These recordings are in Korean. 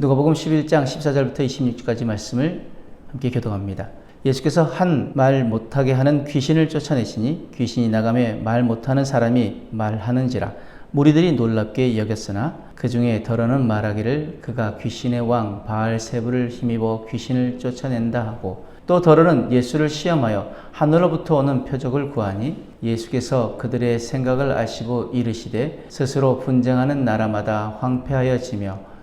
누가복음 11장 14절부터 26절까지 말씀을 함께 교독합니다. 예수께서 한 말 못하게 하는 귀신을 쫓아내시니 귀신이 나가며 말 못하는 사람이 말하는지라 무리들이 놀랍게 여겼으나 그 중에 더러는 말하기를 그가 귀신의 왕 바알세부를 힘입어 귀신을 쫓아낸다 하고 또 더러는 예수를 시험하여 하늘로부터 오는 표적을 구하니 예수께서 그들의 생각을 아시고 이르시되 스스로 분쟁하는 나라마다 황폐하여 지며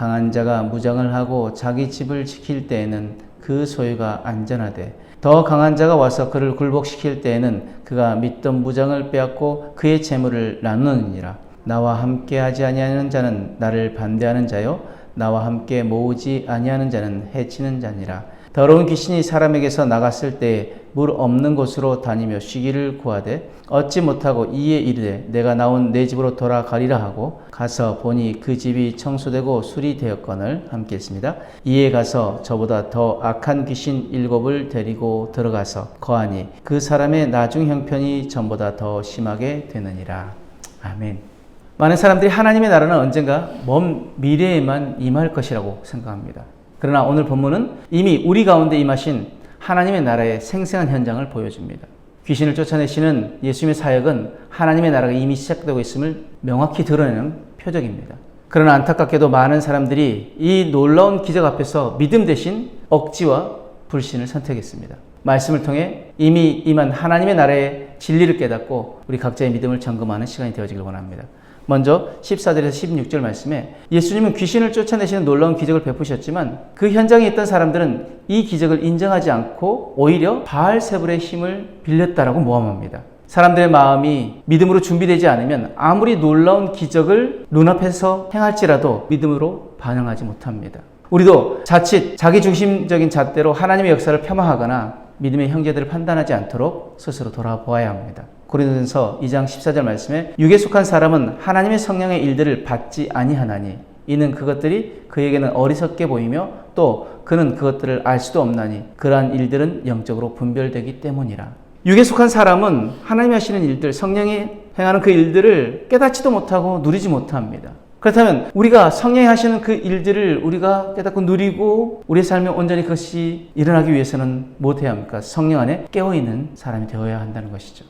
강한 자가 무장을 하고 자기 집을 지킬 때에는 그 소유가 안전하되 더 강한 자가 와서 그를 굴복시킬 때에는 그가 믿던 무장을 빼앗고 그의 재물을 나누느니라. 나와 함께 하지 아니하는 자는 나를 반대하는 자요 나와 함께 모으지 아니하는 자는 해치는 자니라. 더러운 귀신이 사람에게서 나갔을 때 물 없는 곳으로 다니며 쉬기를 구하되 얻지 못하고 이에 이르되 내가 나온 내 집으로 돌아가리라 하고 가서 보니 그 집이 청소되고 되었거늘 함께 했습니다. 이에 가서 저보다 더 악한 귀신 일곱을 데리고 들어가서 거하니 그 사람의 나중 형편이 전보다 더 심하게 되느니라. 아멘. 많은 사람들이 하나님의 나라는 언젠가 먼 미래에만 임할 것이라고 생각합니다. 그러나 오늘 본문은 이미 우리 가운데 임하신 하나님의 나라의 생생한 현장을 보여줍니다. 귀신을 쫓아내시는 예수님의 사역은 하나님의 나라가 이미 시작되고 있음을 명확히 드러내는 표적입니다. 그러나 안타깝게도 많은 사람들이 이 놀라운 기적 앞에서 믿음 대신 억지와 불신을 선택했습니다. 말씀을 통해 이미 임한 하나님의 나라의 진리를 깨닫고 우리 각자의 믿음을 점검하는 시간이 되어지길 원합니다. 먼저 14절에서 16절 말씀에 예수님은 귀신을 쫓아내시는 놀라운 기적을 베푸셨지만 그 현장에 있던 사람들은 이 기적을 인정하지 않고 오히려 바알세불의 힘을 빌렸다라고 모함합니다. 사람들의 마음이 믿음으로 준비되지 않으면 아무리 놀라운 기적을 눈앞에서 행할지라도 믿음으로 반응하지 못합니다. 우리도 자칫 자기 중심적인 잣대로 하나님의 역사를 폄하하거나 믿음의 형제들을 판단하지 않도록 스스로 돌아보아야 합니다. 고린도전서 2장 14절 말씀에 육에 속한 사람은 하나님의 성령의 일들을 받지 아니하나니 이는 그것들이 그에게는 어리석게 보이며 또 그는 그것들을 알 수도 없나니 그러한 일들은 영적으로 분별되기 때문이라. 육에 속한 사람은 하나님이 하시는 일들, 성령이 행하는 그 일들을 깨닫지도 못하고 누리지 못합니다. 그렇다면 우리가 성령이 하시는 그 일들을 우리가 깨닫고 누리고 우리의 삶에 온전히 그것이 일어나기 위해서는 무엇해야 합니까? 성령 안에 깨어있는 사람이 되어야 한다는 것이죠.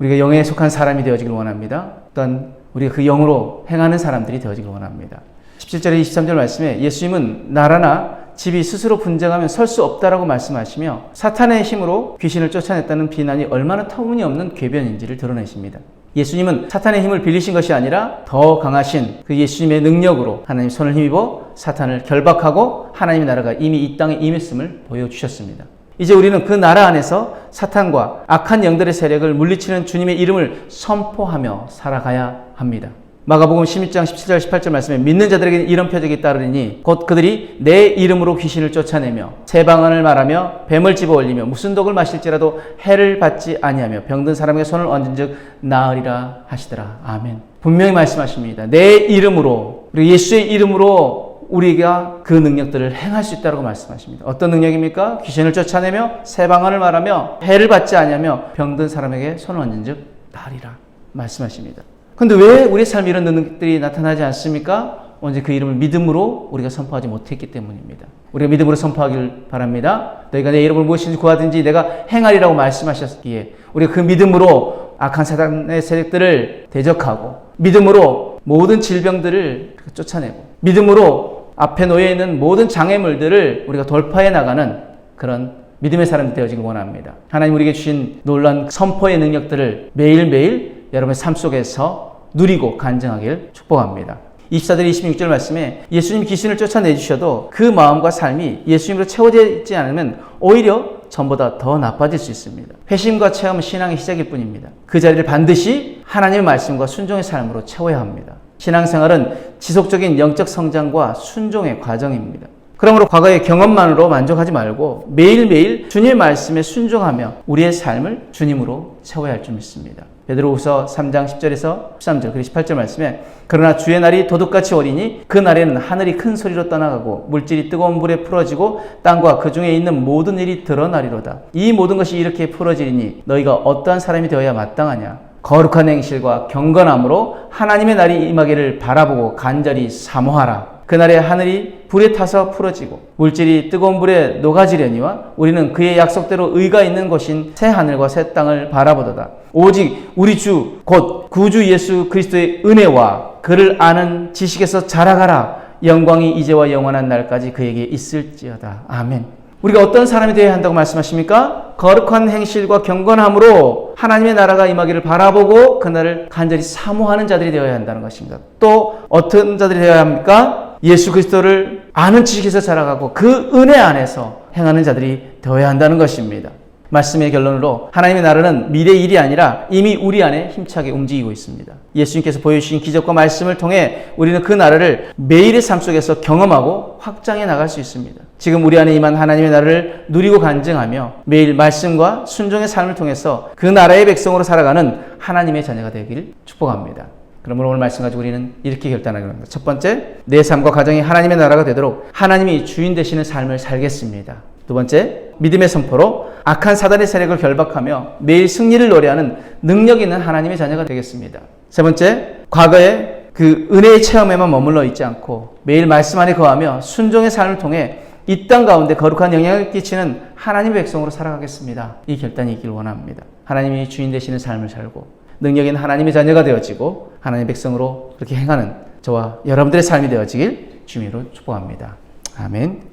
우리가 영에 속한 사람이 되어지길 원합니다. 또한 우리가 그 영으로 행하는 사람들이 되어지길 원합니다. 17절에 23절 말씀에 예수님은 나라나 집이 스스로 분쟁하면 설 수 없다라고 말씀하시며 사탄의 힘으로 귀신을 쫓아냈다는 비난이 얼마나 터무니없는 궤변인지를 드러내십니다. 예수님은 사탄의 힘을 빌리신 것이 아니라 더 강하신 그 예수님의 능력으로 하나님 손을 힘입어 사탄을 결박하고 하나님의 나라가 이미 이 땅에 임했음을 보여주셨습니다. 이제 우리는 그 나라 안에서 사탄과 악한 영들의 세력을 물리치는 주님의 이름을 선포하며 살아가야 합니다. 마가복음 16장 17절 18절 말씀에 믿는 자들에게는 이런 표적이 따르니 곧 그들이 내 이름으로 귀신을 쫓아내며 새 방언을 말하며 뱀을 집어 올리며 무슨 독을 마실지라도 해를 받지 아니하며 병든 사람에게 손을 얹은즉 나으리라 하시더라. 아멘. 분명히 말씀하십니다. 내 이름으로 그리고 예수의 이름으로 우리가 그 능력들을 행할 수 있다고 말씀하십니다. 어떤 능력입니까? 귀신을 쫓아내며 새 방언을 말하며 해를 받지 아니하며 병든 사람에게 손을 얹은즉 나으리라 말씀하십니다. 근데 왜 우리의 삶에 이런 능력들이 나타나지 않습니까? 언제 그 이름을 믿음으로 우리가 선포하지 못했기 때문입니다. 우리가 믿음으로 선포하길 바랍니다. 너희가 내 이름을 무엇인지 구하든지 내가 행하리라고 말씀하셨기에 우리가 그 믿음으로 악한 사단의 세력들을 대적하고 믿음으로 모든 질병들을 쫓아내고 믿음으로 앞에 놓여 있는 모든 장애물들을 우리가 돌파해 나가는 그런 믿음의 사람이 되어지길 원합니다. 하나님 우리에게 주신 놀란 선포의 능력들을 매일매일 여러분의 삶 속에서 누리고 간증하길 축복합니다. 24절 26절 말씀에 예수님 귀신을 쫓아내주셔도 그 마음과 삶이 예수님으로 채워지지 않으면 오히려 전보다 더 나빠질 수 있습니다. 회심과 체험은 신앙의 시작일 뿐입니다. 그 자리를 반드시 하나님의 말씀과 순종의 삶으로 채워야 합니다. 신앙생활은 지속적인 영적 성장과 순종의 과정입니다. 그러므로 과거의 경험만으로 만족하지 말고 매일매일 주님의 말씀에 순종하며 우리의 삶을 주님으로 채워야 할 줄 믿습니다. 베드로후서 3장 10절에서 13절 그리고 18절 말씀에 그러나 주의 날이 도둑같이 오리니 그 날에는 하늘이 큰 소리로 떠나가고 물질이 뜨거운 불에 풀어지고 땅과 그 중에 있는 모든 일이 드러나리로다. 이 모든 것이 이렇게 풀어지리니 너희가 어떠한 사람이 되어야 마땅하냐? 거룩한 행실과 경건함으로 하나님의 날이 임하기를 바라보고 간절히 사모하라. 그날에 하늘이 불에 타서 풀어지고 물질이 뜨거운 불에 녹아지려니와 우리는 그의 약속대로 의가 있는 곳인 새 하늘과 새 땅을 바라보도다. 오직 우리 주 곧 구주 예수 그리스도의 은혜와 그를 아는 지식에서 자라가라. 영광이 이제와 영원한 날까지 그에게 있을지어다. 아멘. 우리가 어떤 사람이 되어야 한다고 말씀하십니까? 거룩한 행실과 경건함으로 하나님의 나라가 임하기를 바라보고 그날을 간절히 사모하는 자들이 되어야 한다는 것입니다. 또 어떤 자들이 되어야 합니까? 예수 그리스도를 아는 지식에서 자라가고 그 은혜 안에서 행하는 자들이 되어야 한다는 것입니다. 말씀의 결론으로 하나님의 나라는 미래 일이 아니라 이미 우리 안에 힘차게 움직이고 있습니다. 예수님께서 보여주신 기적과 말씀을 통해 우리는 그 나라를 매일의 삶 속에서 경험하고 확장해 나갈 수 있습니다. 지금 우리 안에 임한 하나님의 나라를 누리고 간증하며 매일 말씀과 순종의 삶을 통해서 그 나라의 백성으로 살아가는 하나님의 자녀가 되기를 축복합니다. 그러므로 오늘 말씀 가지고 우리는 이렇게 결단하게 합니다. 첫 번째, 내 삶과 가정이 하나님의 나라가 되도록 하나님이 주인 되시는 삶을 살겠습니다. 두 번째, 믿음의 선포로 악한 사단의 세력을 결박하며 매일 승리를 노래하는 능력 있는 하나님의 자녀가 되겠습니다. 세 번째, 과거에 그 은혜의 체험에만 머물러 있지 않고 매일 말씀 안에 거하며 순종의 삶을 통해 이 땅 가운데 거룩한 영향을 끼치는 하나님의 백성으로 살아가겠습니다. 이 결단이 있기를 원합니다. 하나님이 주인 되시는 삶을 살고 능력 있는 하나님의 자녀가 되어지고 하나님의 백성으로 그렇게 행하는 저와 여러분들의 삶이 되어지길 주님으로 축복합니다. 아멘.